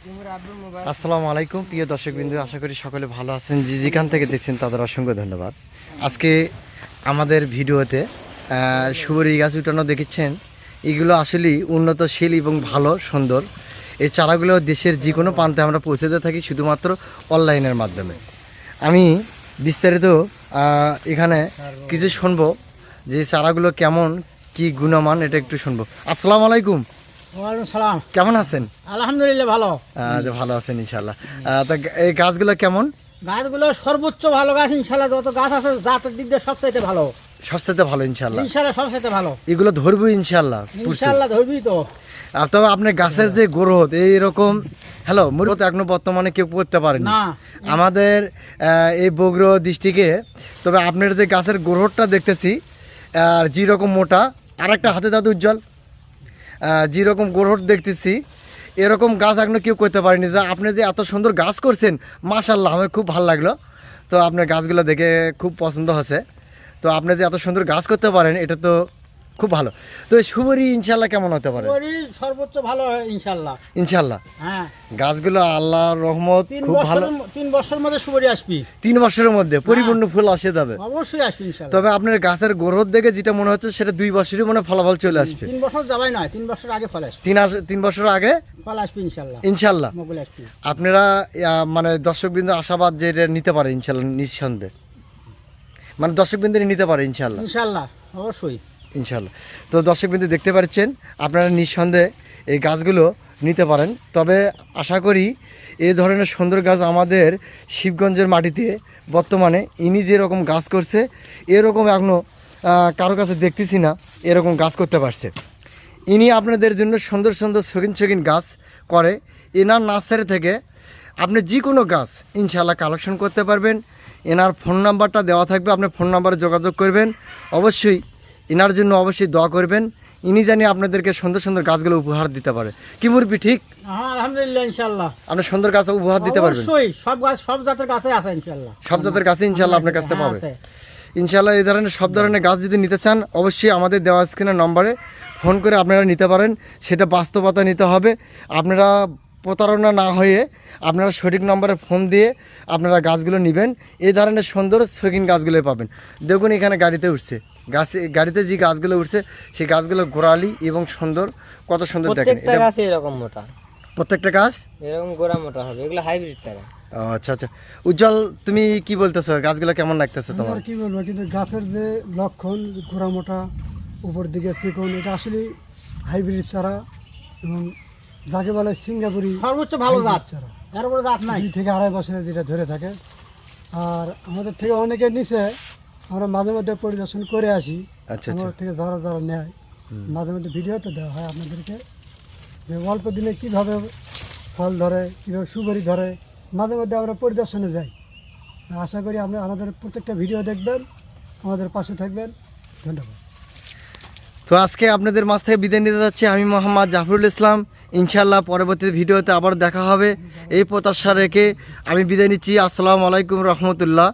আসসালামু আলাইকুম, প্রিয় দর্শক বিন্দু আশা করি সকলে ভালো আছেন। যে যেখান থেকে দেখছেন, তাদের অসংখ্য ধন্যবাদ। আজকে আমাদের ভিডিওতে সুবরি গাছ উঠানো দেখেছেন। এগুলো আসলেই উন্নতশীল এবং ভালো, সুন্দর। এই চারাগুলো দেশের যে কোনো প্রান্তে আমরা পৌঁছে দিয়ে থাকি শুধুমাত্র অনলাইনের মাধ্যমে। আমি বিস্তারিত এখানে কিছু শুনব যে চারাগুলো কেমন, কি গুণমান, এটা একটু শুনব। আসসালামু আলাইকুম। ওয়ালাইকুম সালাম। কেমন আছেন? আলহামদুলিল্লাহ ভালো। যে ভালো আছেন ইনশাল্লাহ তা এই গাছগুলো কেমন? গাছগুলো সর্বোচ্চ ভালো গাছ ইনশাল্লাহ যত গাছ আছে জাতের দিক দিয়ে সবচাইতে ভালো। সবচেয়ে ভালো ইনশাল্লাহ ইনশাল্লাহ সবচাইতে ভালো। এগুলো ধরবো ইনশাল্লাহ ইনশাল্লাহ ধরবি তো। তবে আপনার গাছের যে গ্রোথ এইরকম হ্যালো মূলত এখনও বর্তমানে কেউ করতে পারেনি। না। আমাদের এই বগ্র দৃষ্টিকে তবে আপনার যে গাছের গ্রোথটা দেখতেছি আর যেরকম মোটা আর একটা হাতে দাদু উজ্জ্বল যেরকম গ্রোথ দেখতেছি, এরকম গাছ এখনও কেউ করতে পারেনি। যে আপনি যে এত সুন্দর গাছ করছেন মাশাল্লাহ আমার খুব ভালো লাগল। তো আপনার গাছগুলো দেখে খুব পছন্দ হচ্ছে। তো আপনি যে এত সুন্দর গাছ করতে পারেন, এটা তো খুব ভালো। তো এই সুবরি ইনশাল্লাহ কেমন হতে পারে? সর্বোচ্চ ভালো ইনশাল্লাহ। ইনশাল্লাহ। হ্যাঁ। গাছগুলো আল্লাহর রহমত খুব ভালো। তিন বছরের মধ্যে সুবরি আসবি। তিন বছরের মধ্যে পরিপূর্ণ ফুল আসে যাবে অবশ্যই আসবি ইনশাল্লাহ। তবে আপনার গাছের গ্রোথ দেখে যেটা মনে হচ্ছে সেটা দুই বছরই মনে ফলাফল চলে আসবে। তিন বছর যাবাই নয় তিন বছর আগে ফল আসবি। তিন তিন বছর আগে ফল আসবি ইনশাল্লাহ। ইনশাল্লাহ। আপনারা মানে দর্শকবৃন্দ আশাবাদ যে এটা নিতে পারে ইনশাল্লাহ নিঃসন্দেহে। মানে দর্শকবৃন্দ নিতে পারে ইনশাল্লাহ। ইনশাল্লাহ অবশ্যই। ইনশাল্লাহ তো দর্শকবৃন্দ দেখতে পাচ্ছেন, আপনারা নিঃসন্দেহে এই গাছগুলো নিতে পারেন। তবে আশা করি এই ধরনের সুন্দর গাছ আমাদের শিবগঞ্জের মাটিতে বর্তমানে ইনি যেরকম গাছ করছে, এরকম এখনও কারও কাছে দেখতেছি না এরকম গাছ করতে পারছে। ইনি আপনাদের জন্য সুন্দর সুন্দর শৌখিন শৌখিন গাছ করে। এনার নার্সারি থেকে আপনি যে কোনো গাছ ইনশাল্লাহ কালেকশন করতে পারবেন। এনার ফোন নাম্বারটা দেওয়া থাকবে, আপনি ফোন নাম্বারে যোগাযোগ করবেন। অবশ্যই এনার জন্য অবশ্যই দোয়া করবেন। ইনি জানি আপনাদেরকে সুন্দর সুন্দর গাছগুলো উপহার দিতে পারে। কি মুরবি ঠিক? আলহামদুলিল্লাহ আপনি সুন্দর গাছ উপহার দিতে পারবেন। অবশ্যই সব গাছ সব জাতের গাছে আছে ইনশাল্লাহ সব জাতের গাছে আপনার কাছে হ্যাঁ, পাবে। ইনশাল্লাহ এই ধরনের সব ধরনের গাছ যদি নিতে চান অবশ্যই আমাদের দেওয়া স্ক্রিনের নম্বরে ফোন করে আপনারা নিতে পারেন। সেটা বাস্তবতা নিতে হবে। আপনারা প্রতারণা না হয়ে আপনারা সঠিক নম্বরে ফোন দিয়ে আপনারা গাছগুলো নেবেন। এই ধরনের সুন্দর শৌখিন গাছগুলো পাবেন। দেখুন এখানে গাড়িতে উঠছে। গাছে গাড়িতে যে গাছগুলো উঠছে সেই গাছগুলো গোড়ালি এবং সুন্দর। কত সুন্দর দেখেন। এরকম মোটা। প্রত্যেকটা গাছ? এরকম গোড়া মোটা হবে। এগুলো হাইব্রিড চারা। আচ্ছা আচ্ছা। উজ্জ্বল তুমি কি বলতেছো? গাছগুলো কেমন লাগতেছে তোমার? কি বলব কিন্তু গাছের যে লক্ষণ গোড়া মোটা উপর দিকে চিকন এটা আসলে হাইব্রিড চারা এবং যাকে বলে সিঙ্গাপুরি সর্বোচ্চ ভালো জাত। এর উপরে জাত নাই। দুই থেকে আড়াই বছরের যেটা ধরে থাকে। আর আমাদের থেকে অনেকে নিচে আমরা মাঝে মধ্যে পরিদর্শন করে আসি। আচ্ছা আচ্ছা। আমার থেকে যারা যারা নেয় মাঝে মধ্যে ভিডিও তো দেওয়া হয় আপনাদেরকে। যে অল্প দিনে কীভাবে ফল ধরে কীভাবে সুপারি ধরে মাঝে মধ্যে আমরা পরিদর্শনে যাই। আশা করি আপনি আমাদের প্রত্যেকটা ভিডিও দেখবেন আমাদের পাশে থাকবেন। ধন্যবাদ। তো আজকে আপনাদের মাছ থেকে বিদায় নিতে যাচ্ছি আমি মোহাম্মদ জাফরুল ইসলাম। ইনশাল্লাহ পরবর্তী ভিডিওতে আবার দেখা হবে। এই প্রত্যাশা রেখে আমি বিদায় নিচ্ছি। আসসালামু আলাইকুম রহমতুল্লাহ।